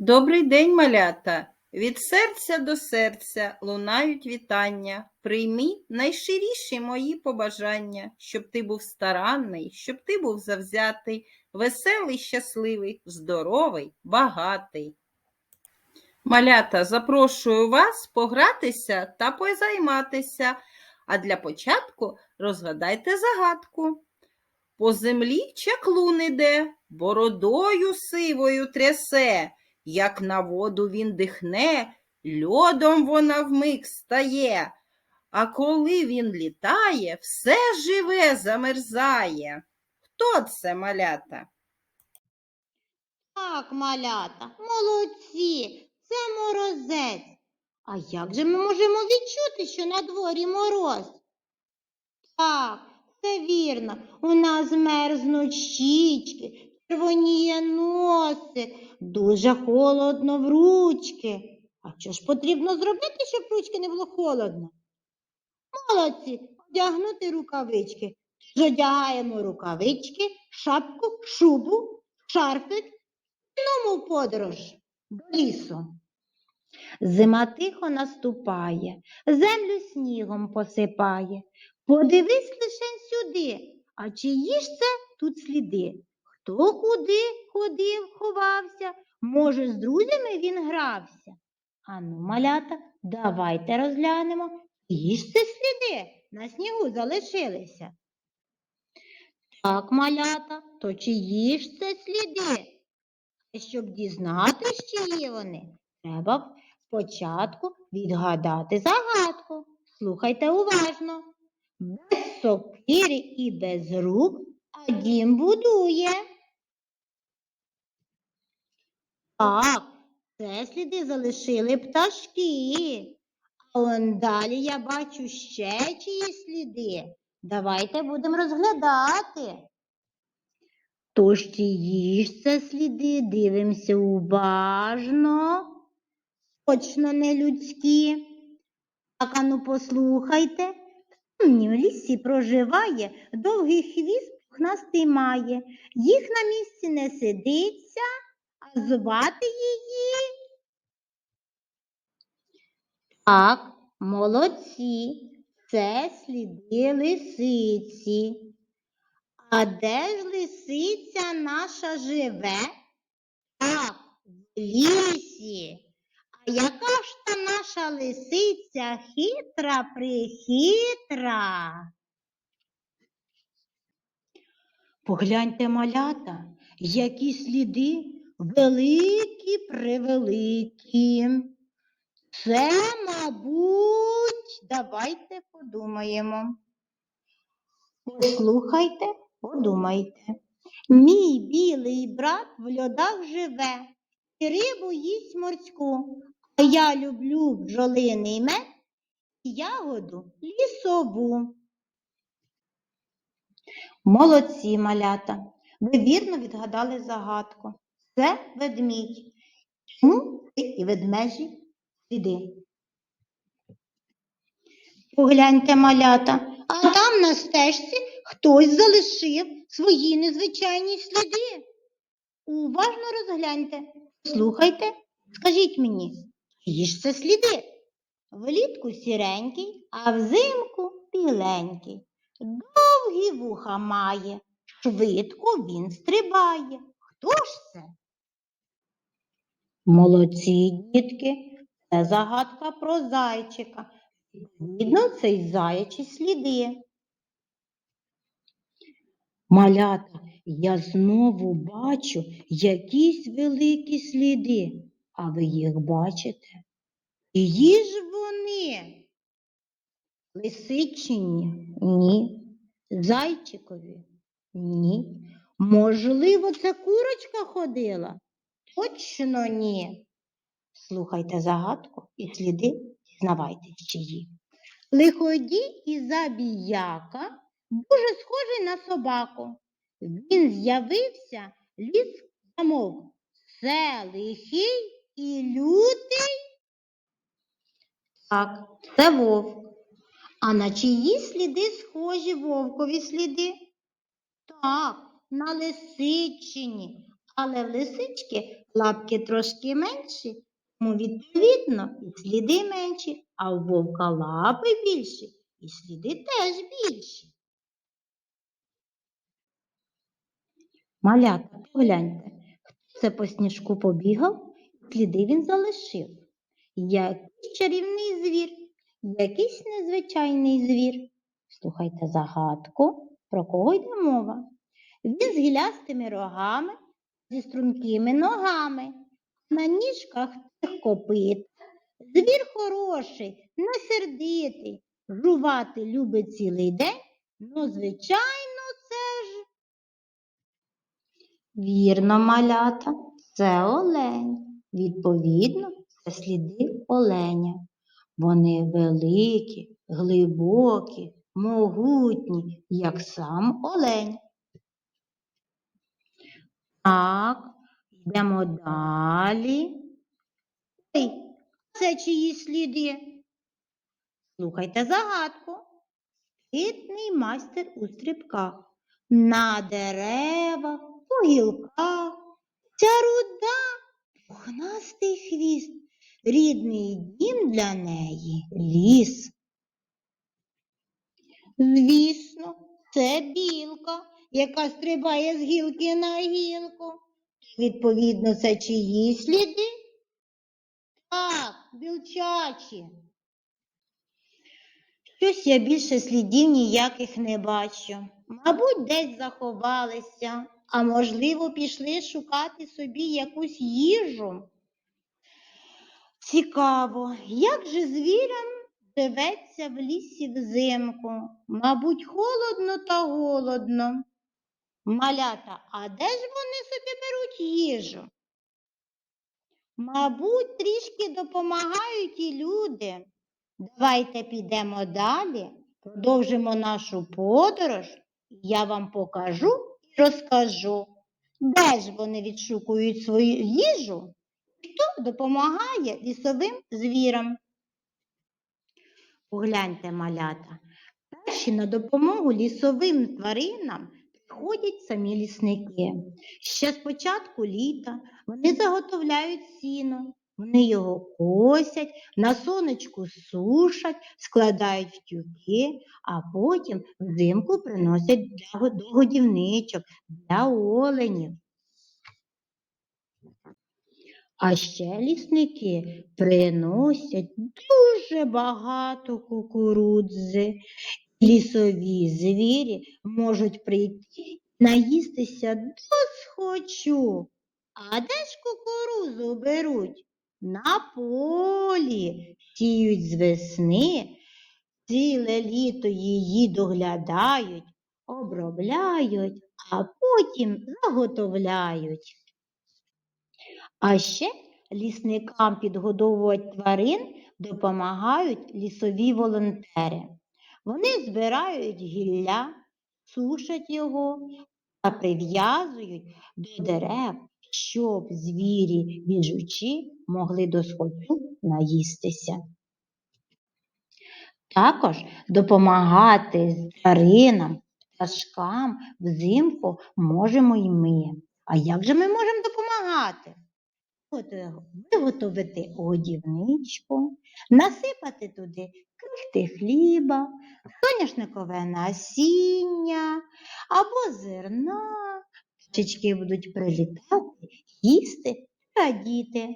Добрий день, малята! Від серця до серця лунають вітання. Приймі найщиріші мої побажання, щоб ти був старанний, щоб ти був завзятий, веселий, щасливий, здоровий, багатий. Малята, запрошую вас погратися та позайматися, а для початку розгадайте загадку. По землі чаклун іде, бородою сивою трясе, як на воду він дихне, льодом вона вмиг стає. А коли він літає, все живе замерзає. Хто це малята? Так, малята, молодці, це морозець. А як же ми можемо відчути, що на дворі мороз? Так, це вірно. У нас мерзнуть щічки, червоніє носик, дуже холодно в ручки. А що ж потрібно зробити, щоб ручки не було холодно? Молодці, одягнути рукавички. Одягаємо рукавички, шапку, шубу, шарфик Ну, в подорож до лісу. Зима тихо наступає, землю снігом посипає. Подивись лишень сюди, а чиї ж це тут сліди? Хто куди ходив, ховався, може, з друзями він грався. Ану, малята, давайте розглянемо, чиї ж це сліди на снігу залишилися. Так, малята, то чиї ж це сліди? Щоб дізнатися, чиї вони, треба спочатку відгадати загадку. Слухайте уважно. Без сокири і без рук, а дім будує. Так, це сліди залишили пташки. А он далі я бачу ще чиї сліди. Давайте будемо розглядати. Тож чиї ж це сліди, дивимося уважно, точно не людські. Так, ану послухайте, в лісі проживає, довгий хвіст пухнастий має, їх на місці не сидиться, а звати її. Так, молодці, це сліди лисиці. А де ж лисиця наша живе? Так, в лісі. А яка ж та наша лисиця хитра прихитра? Погляньте, малята, які сліди великі превеликі. Це, мабуть, давайте подумаємо. Послухайте, подумайте. Мій білий брат в льодах живе, і рибу їсть морську, а я люблю бджолиний мед і ягоду лісову. Молодці, малята. Ви вірно відгадали загадку. Це ведмідь. Чому і ведмежі сліди? Погляньте, малята, а там на стежці хтось залишив свої незвичайні сліди. Уважно розгляньте, слухайте, скажіть мені, чиї ж це сліди? Влітку сіренький, а взимку біленький. Довгі вуха має, швидко він стрибає. Хто ж це? Молодці, дітки, це загадка про зайчика. Видно, це й заячі сліди. Малята, я знову бачу якісь великі сліди, а ви їх бачите? Чиї ж вони? Лисичині? Ні. Зайчикові? Ні. Можливо, це курочка ходила? Точно ні. Слухайте загадку і сліди дізнавайтесь чиї. Лиходій і забіяка дуже схожий на собаку. Він з'явився, ліс замовк. Це лихий і лютий. Так, це вовк. А на чиї сліди схожі вовкові сліди? Так, на лисичині. Але в лисички лапки трошки менші, тому відповідно і сліди менші, а у вовка лапи більші, і сліди теж більші. Малята, погляньте, хто це по сніжку побігав, сліди він залишив. Якийсь чарівний звір, якийсь незвичайний звір. Слухайте загадку, про кого йде мова. Він з гілястими рогами, зі стрункими ногами, на ніжках тих копит. Звір хороший, не сердитий, жувати любить цілий день, ну, звичайно, це ж. Вірно, малята, це олень. Відповідно, це сліди оленя. Вони великі, глибокі, могутні, як сам олень. Так, йдемо далі. Ой, це чиї сліди? Слухайте загадку. Спритний майстер у стрибках. На деревах, по гілках. Ця руда, пухнастий хвіст, рідний дім для неї ліс. Звісно, це білка, яка стрибає з гілки на гілку. Відповідно, це чиї сліди? Так, білчачі. Щось я більше слідів ніяких не бачу. Мабуть, десь заховалися, а можливо, пішли шукати собі якусь їжу. Цікаво, як же звірям живеться в лісі взимку? Мабуть, холодно та голодно. Малята, а де ж вони собі беруть їжу? Мабуть, трішки допомагають і люди. Давайте підемо далі, продовжимо нашу подорож. Я вам покажу і розкажу, де ж вони відшукують свою їжу, і хто допомагає лісовим звірам. Погляньте, малята, перші на допомогу лісовим тваринам приходять самі лісники. Ще з початку літа вони заготовляють сіно, вони його косять, на сонечку сушать, складають в тюки, а потім взимку приносять до годівничок, для оленів. А ще лісники приносять дуже багато кукурудзи. Лісові звірі можуть прийти наїстися до схочу. А де ж кукурузу беруть? На полі сіють з весни, ціле літо її доглядають, обробляють, а потім заготовляють. А ще лісникам підгодовувати тварин допомагають лісові волонтери. Вони збирають гілля, сушать його та прив'язують до дерев, щоб звірі біжучі могли до сходу наїстися. Також допомагати тваринам, пташкам взимку можемо й ми. А як же ми можемо допомагати? Виготовити годівничку, насипати туди крихти хліба, соняшникове насіння або зерна. Пташечки будуть прилітати, їсти, радіти.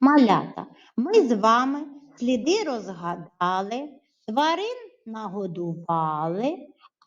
Малята, ми з вами сліди розгадали, тварин нагодували,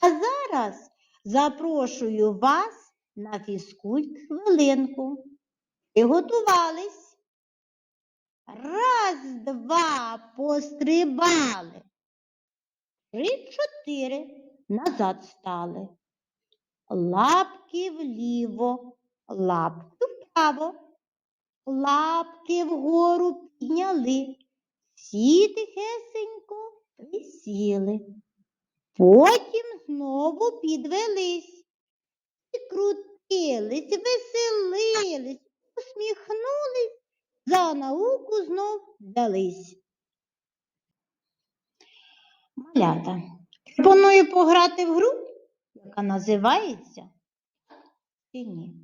а зараз запрошую вас на фізкульт хвилинку. Приготувались. Раз, два, пострибали. Три, чотири. Назад стали. Лапки вліво, лапки вправо. Лапки вгору підняли. Всі тихесенько присіли. Потім знову підвелись. І крутились, веселились, усміхнулись, за науку знов взялись. Малята, пропоную пограти в гру, яка називається чи ні?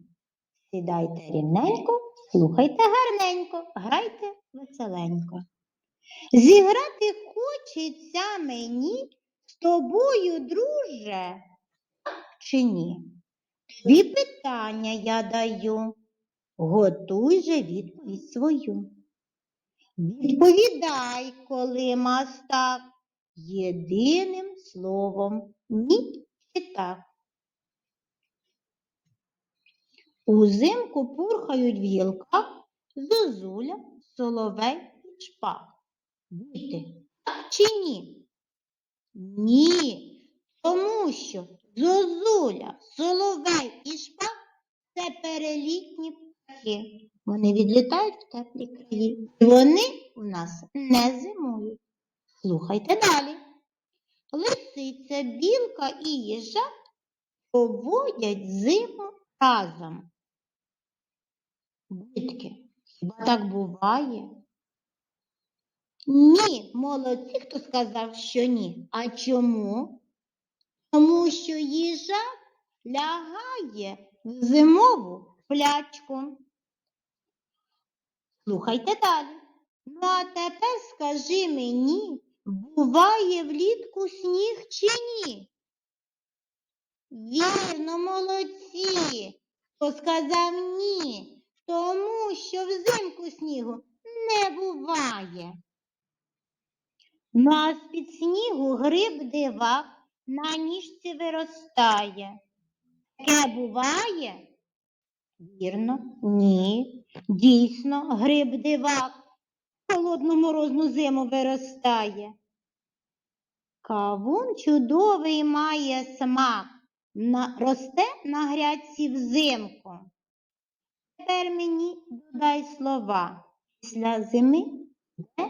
Сідайте рівненько, слухайте гарненько, грайте веселенько. Зіграти хочеться мені з тобою, друже, чи ні? Тобі питання я даю, готуй же відповідь свою. Відповідай, коли мастак, єдиним словом ні чи так. Узимку пурхають в гілках зозуля, соловей і шпак. Діти, так чи ні? Ні, тому що зозуля, соловей і шпак це перелітні птахи. Вони відлітають в теплі краї. І вони у нас не зимують. Слухайте далі. Лисиця, білка і їжак проводять зиму разом. Дітки, хіба так буває? Ні, молодці, хто сказав, що ні. А чому? Тому що їжак лягає в зимову плячку. Слухайте далі. Ну, а тепер скажи мені, буває влітку сніг чи ні? Вірно, молодці. Хто сказав ні, тому що взимку снігу не буває. Ну, а з-під снігу гриб дивак на ніжці виростає. Таке буває? Вірно, ні. Дійсно, гриб дивак холодну морозну зиму виростає. Кавун чудовий має смак, на, росте на грядці взимку. Тепер мені додай слова. Після зими де?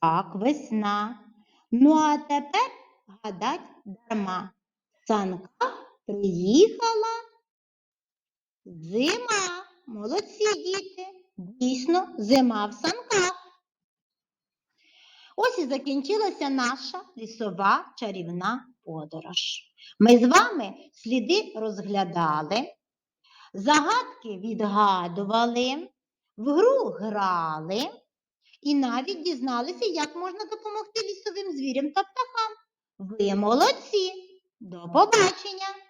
Так, весна. Ну, а тепер гадать дарма. В санках приїхала зима. Молодці діти. Дійсно, зима в санках. Ось і закінчилася наша лісова чарівна подорож. Ми з вами сліди розглядали, загадки відгадували, в гру грали і навіть дізналися, як можна допомогти лісовим звірям та птахам. Ви молодці! До побачення!